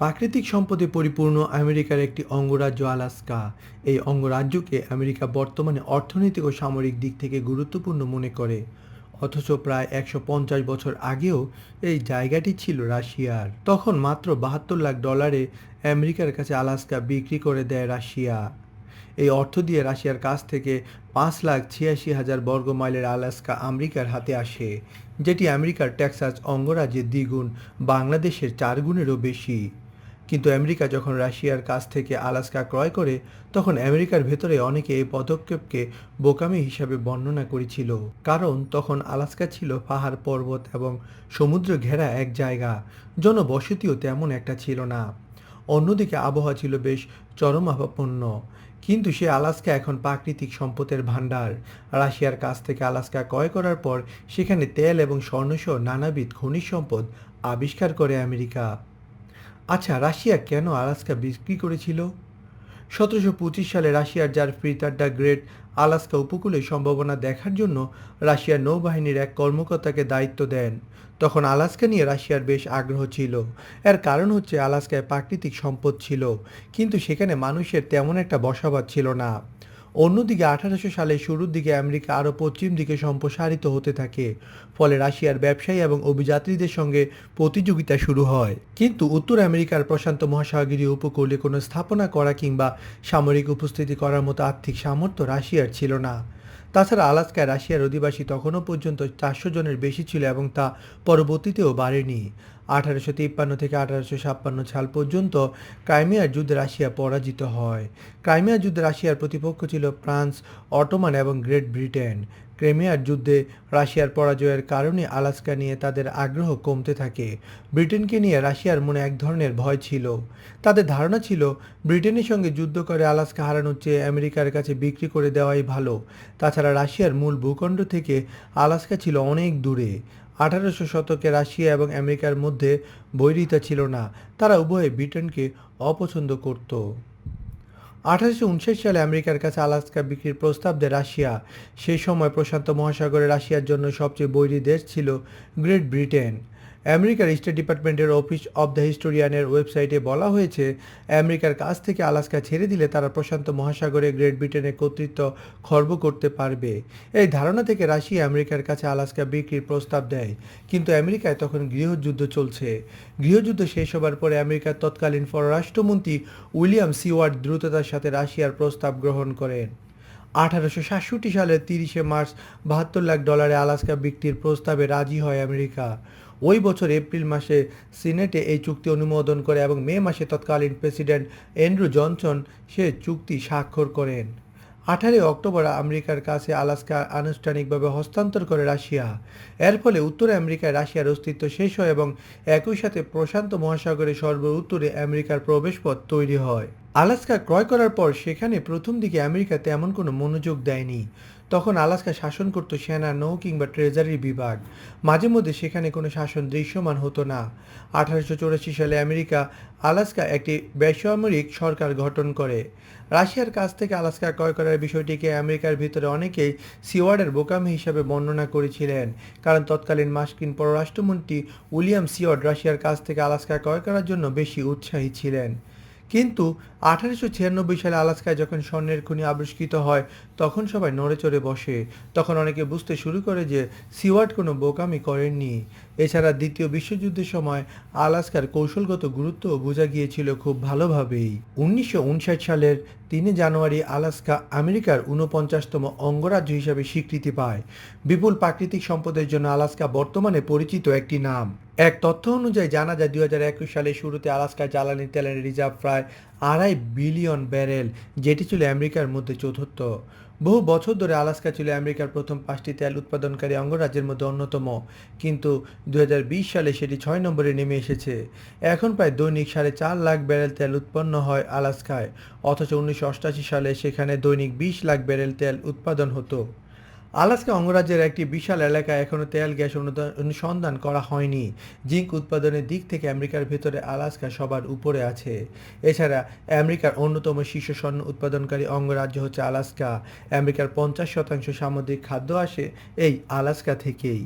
প্রাকৃতিক সম্পদে পরিপূর্ণ আমেরিকার একটি অঙ্গরাজ্য আলাস্কা। এই অঙ্গরাজ্যকে আমেরিকা বর্তমানে অর্থনৈতিক ও সামরিক দিক থেকে গুরুত্বপূর্ণ মনে করে। অথচ প্রায় একশো পঞ্চাশ বছর আগেও এই জায়গাটি ছিল রাশিয়ার। তখন মাত্র বাহাত্তর লাখ ডলারে আমেরিকার কাছে আলাস্কা বিক্রি করে দেয় রাশিয়া। এই অর্থ দিয়ে রাশিয়ার কাছ থেকে পাঁচ লাখ ছিয়াশি হাজার বর্গ মাইলের আলাস্কা আমেরিকার হাতে আসে, যেটি আমেরিকার টেক্সাস অঙ্গরাজ্যের দ্বিগুণ, বাংলাদেশের চার গুণেরও বেশি। কিন্তু আমেরিকা যখন রাশিয়ার কাছ থেকে আলাস্কা ক্রয় করে, তখন আমেরিকার ভেতরে অনেকে এই পদক্ষেপকে বোকামি হিসাবে বর্ণনা করেছিল। কারণ তখন আলাস্কা ছিল পাহাড়, পর্বত এবং সমুদ্র ঘেরা এক জায়গা, জনবসতিও তেমন একটা ছিল না। অন্যদিকে আবহাওয়া ছিল বেশ চরমাপন্ন কিন্তু সে আলাস্কা এখন প্রাকৃতিক সম্পদের ভাণ্ডার। রাশিয়ার কাছ থেকে আলাস্কা ক্রয় করার পর সেখানে তেল এবং স্বর্ণসহ নানাবিধ খনিজ সম্পদ আবিষ্কার করে আমেরিকা। আচ্ছা রাশিয়া কেন আলাস্কা বিক্রি করেছিল? সতেরোশো পঁচিশ সালে রাশিয়ার যার ফ্রিতার দ্য গ্রেট আলাস্কা উপকূলে সম্ভাবনা দেখার জন্য রাশিয়ার নৌবাহিনীর এক কর্মকর্তাকে দায়িত্ব দেন। তখন আলাস্কা নিয়ে রাশিয়ার বেশ আগ্রহ ছিল। এর কারণ হচ্ছে আলাস্কায় প্রাকৃতিক সম্পদ ছিল, কিন্তু সেখানে মানুষের তেমন একটা বসবাস ছিল না। অন্যদিকে আঠারোশো সালের শুরুর দিকে আমেরিকা আরও পশ্চিম দিকে সম্প্রসারিত হতে থাকে, ফলে রাশিয়ার ব্যবসায়ী এবং অভিযাত্রীদের সঙ্গে প্রতিযোগিতা শুরু হয়। কিন্তু উত্তর আমেরিকার প্রশান্ত মহাসাগরীয় উপকূলে কোনো স্থাপনা করা কিংবা সামরিক উপস্থিতি করার মতো আর্থিক সামর্থ্য রাশিয়ার ছিল না। তাছাড়া আলাস্কায় রাশিয়ার অধিবাসী তখনও পর্যন্ত চারশো জনের বেশি ছিল এবং তা পরবর্তীতেও বাড়েনি। আঠারোশো তিপ্পান্ন থেকে আঠারোশো ছাপ্পান্ন সাল পর্যন্ত ক্রাইমিয়ার যুদ্ধে রাশিয়া পরাজিত হয়। ক্রাইমিয়ার যুদ্ধে রাশিয়ার প্রতিপক্ষ ছিল ফ্রান্স, অটোমান এবং গ্রেট ব্রিটেন। ক্রেমিয়ার যুদ্ধে রাশিয়ার পরাজয়ের কারণে আলাস্কা নিয়ে তাদের আগ্রহ কমতে থাকে। ব্রিটেনকে নিয়ে রাশিয়ার মনে এক ধরনের ভয় ছিল। তাদের ধারণা ছিল, ব্রিটেনের সঙ্গে যুদ্ধ করে আলাস্কা হারানোর চেয়ে আমেরিকার কাছে বিক্রি করে দেওয়াই ভালো। তাছাড়া রাশিয়ার মূল ভূখণ্ড থেকে আলাস্কা ছিল অনেক দূরে। আঠারোশো শতকে রাশিয়া এবং আমেরিকার মধ্যে বৈরিতা ছিল না। তারা উভয়ে ব্রিটেনকে অপছন্দ করত। আঠারোশো উনষাট সালে আমেরিকার কাছে আলাস্কা বিক্রির প্রস্তাব দেয় রাশিয়া। সেই সময় প্রশান্ত মহাসাগরে রাশিয়ার জন্য সবচেয়ে বৈরী দেশ ছিল গ্রেট ব্রিটেন। আমেরিকার স্টেট ডিপার্টমেন্টের অফিস অব দ্য হিস্টোরিয়ানের ওয়েবসাইটে বলা হয়েছে, আমেরিকার কাছ থেকে আলাস্কা ছেড়ে দিলে তারা প্রশান্ত মহাসাগরে গ্রেট ব্রিটেনের কর্তৃত্ব খর্ব করতে পারবে। এই ধারণা থেকে রাশিয়া আমেরিকার কাছে আলাস্কা বিক্রির প্রস্তাব দেয়, কিন্তু আমেরিকায় তখন গৃহযুদ্ধ চলছে। গৃহযুদ্ধ শেষ হবার পরে আমেরিকার তৎকালীন পররাষ্ট্রমন্ত্রী উইলিয়াম সিওয়ার্ড দ্রুততার সাথে রাশিয়ার প্রস্তাব গ্রহণ করেন। আঠারোশো সাতষট্টি সালের তিরিশে মার্চ বাহাত্তর লাখ ডলারে আলাস্কা বিক্রির প্রস্তাবে রাজি হয় আমেরিকা। ওই বছর এপ্রিল মাসে সিনেটে এই চুক্তি অনুমোদন করে এবং মে মাসে তৎকালীন প্রেসিডেন্ট অ্যান্ড্রু জনসন সে চুক্তি স্বাক্ষর করেন। আঠারোই অক্টোবর আমেরিকার কাছে আলাস্কা আনুষ্ঠানিকভাবে হস্তান্তর করে রাশিয়া। এর ফলে উত্তর আমেরিকায় রাশিয়ার অস্তিত্ব শেষ হয় এবং একই সাথে প্রশান্ত মহাসাগরের সর্ব উত্তরে আমেরিকার প্রবেশপথ তৈরি হয়। আলাস্কা ক্রয় করার পর সেখানে প্রথম দিকে আমেরিকা তেমন কোনো মনোযোগ দেয়নি। তখন আলাস্কা শাসন করত সেনা, নৌ কিংবা ট্রেজারি বিভাগ। মাঝে মধ্যে সেখানে কোনো শাসন দৃশ্যমান হতো না। আঠারোশো চৌরাশি সালে আমেরিকা আলাস্কা একটি বেসামরিক সরকার গঠন করে। রাশিয়ার কাছ থেকে আলাস্কা ক্রয় করার বিষয়টিকে আমেরিকার ভিতরে অনেকেই সিওয়ার্ডের বোকামি হিসাবে বর্ণনা করেছিলেন। কারণ তৎকালীন মার্কিন পররাষ্ট্রমন্ত্রী উইলিয়াম সিওয়ার্ড রাশিয়ার কাছ থেকে আলাস্কা ক্রয় করার জন্য বেশি উৎসাহী ছিলেন। কিন্তু আঠারোশো ছিয়ানব্বই সালে আলাস্কায় যখন স্বর্ণের খনি আবিষ্কৃত হয়, তখন সবাই নড়ে চড়ে বসে। তখন অনেকে বুঝতে শুরু করে যে সিওয়ার্ড কোনো বোকামি করেননি। এছাড়া দ্বিতীয় বিশ্বযুদ্ধের সময় আলাস্কার কৌশলগত গুরুত্ব বোঝা গিয়েছিল খুব ভালোভাবেই। উনিশশো উনষাট সালের তিনে জানুয়ারি আলাস্কা আমেরিকার ঊনপঞ্চাশতম অঙ্গরাজ্য হিসাবে স্বীকৃতি পায়। বিপুল প্রাকৃতিক সম্পদের জন্য আলাস্কা বর্তমানে পরিচিত একটি নাম। এক তথ্য অনুযায়ী জানা যায়, দুই হাজার একুশ সালের শুরুতে আলাস্কার জ্বালানি তেলের রিজার্ভ প্রায় আড়াই বিলিয়ন ব্যারেল, যেটি ছিল আমেরিকার মধ্যে চতুর্থ। বহু বছর ধরে আলাস্কা ছিল আমেরিকার প্রথম পাঁচটি তেল উৎপাদনকারী অঙ্গরাজ্যের মধ্যে অন্যতম, কিন্তু দু হাজার বিশ সালে সেটি ছয় নম্বরে নেমে এসেছে। এখন প্রায় দৈনিক সাড়ে চার লাখ ব্যারেল তেল উৎপন্ন হয় আলাস্কায়, অথচ উনিশশো সালে সেখানে দৈনিক বিশ লাখ ব্যারেল তেল উৎপাদন হতো। আলাস্কা অঙ্গরাজ্যের একটি বিশাল এলাকায় এখনও তেল গ্যাস অনুসন্ধান করা হয়নি। জিঙ্ক উৎপাদনের দিক থেকে আমেরিকার ভেতরে আলাস্কা সবার উপরে আছে। এছাড়া আমেরিকার অন্যতম শীর্ষ স্বর্ণ উৎপাদনকারী অঙ্গরাজ্য হচ্ছে আলাস্কা। আমেরিকার পঞ্চাশ শতাংশ সামুদ্রিক খাদ্য আসে এই আলাস্কা থেকেই।